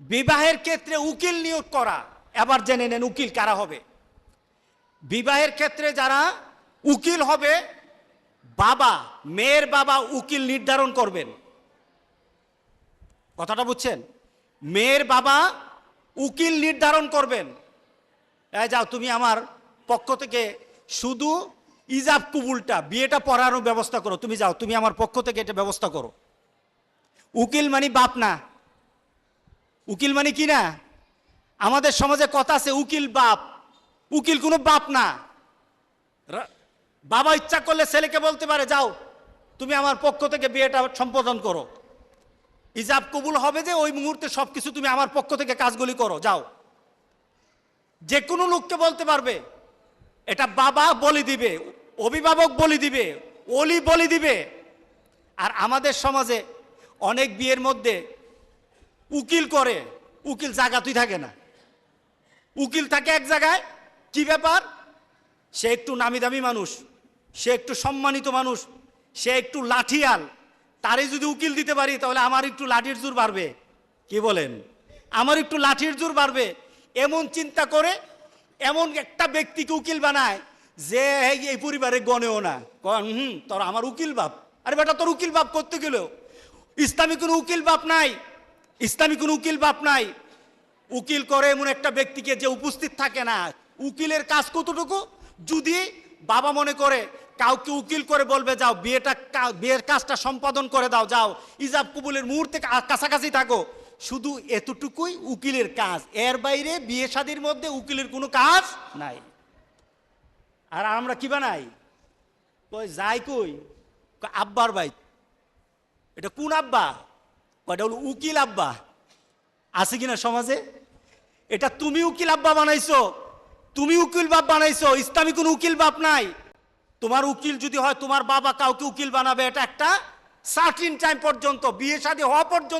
বিবাহের ক্ষেত্রে উকিল নিয়োগ করা, এবার জেনে নেন উকিল কারা হবে। বিবাহের ক্ষেত্রে যারা উকিল হবে, বাবা, মেয়ের বাবা উকিল নির্ধারণ করবেন। কথাটা বুঝছেন? মেয়ের বাবা উকিল নির্ধারণ করবেন। যাও, তুমি আমার পক্ষ থেকে শুধু ইজাব কুবুলটা, বিয়েটা পড়ানোর ব্যবস্থা করো। তুমি যাও, তুমি আমার পক্ষ থেকে এটা ব্যবস্থা করো। উকিল মানে বাপ না। উকিল মানে কি না? আমাদের সমাজে কথা আছে উকিল বাপ। উকিল কোনো বাপ না। বাবা ইচ্ছা করলে ছেলেকে বলতে পারে যাও তুমি আমার পক্ষ থেকে বিয়েটা সম্পাদন করো। ইজাব কবুল হবে যে ওই মুহূর্তে সবকিছু তুমি আমার পক্ষ থেকে কাজগুলি করো যাও। যে কোনো লোককে বলতে পারবে এটা বাবা বলি দিবে অভিভাবক বলি দিবে অলি বলি দিবে। আর আমাদের সমাজে অনেক বিয়ের মধ্যে উকিল করে, উকিল জায়গাতেই থাকে না। উকিল থাকে এক জায়গায়, কি ব্যাপার? সে একটু নামি দামি মানুষ, সে একটু সম্মানিত মানুষ, সে একটু লাঠিয়াল। তারে যদি উকিল দিতে পারি, তাহলে আমার একটু লাঠির জোর বাড়বে। কি বলেন? আমার একটু লাঠির জোর বাড়বে। এমন চিন্তা করে, এমন একটা ব্যক্তিকে উকিল বানায় যে এই- পরিবারে গণেও না। হুম, তোর আমার উকিল বাপ। আরে বেটা, তোর উকিল বাপ করতে গেলেও। ইসলামী কোনো উকিল বাপ নাই। ইসলামী কোনো উকিল বাপ নাই। উকিল করে এমন একটা ব্যক্তিকে যে উপস্থিত থাকে না। উকিলের কাজ কতটুকু? যদি বাবা মনে করে, কাউকে উকিল করে বলবে, যাও, বিয়েটা বিয়ের কাজটা সম্পাদন করে দাও, যাও, ইজাব কবুলের মুহূর্তে কাছাকাছি থাকো। শুধু এতটুকুই উকিলের কাজ। এর বাইরে বিয়ে শাদির মধ্যে উকিলের কোনো কাজ নাই। আর আমরা কি বানাই? কই, যাই কই? আব্বার ভাই এটা কোন আব্বা? কয়টা হলো, উকিল আব্বা। আছে কিনা সমাজে? এটা তুমি উকিল আব্বা বানাইছো। তুমি উকিল বাপ বানাইছো, ইসলামী কোনো উকিল বাপ নাই। তোমার উকিল যদি হয়, তোমার বাবা কাউকে উকিল বানাবে, এটা একটা সার্টিন টাইম পর্যন্ত, বিয়ে শাদী হওয়া পর্যন্ত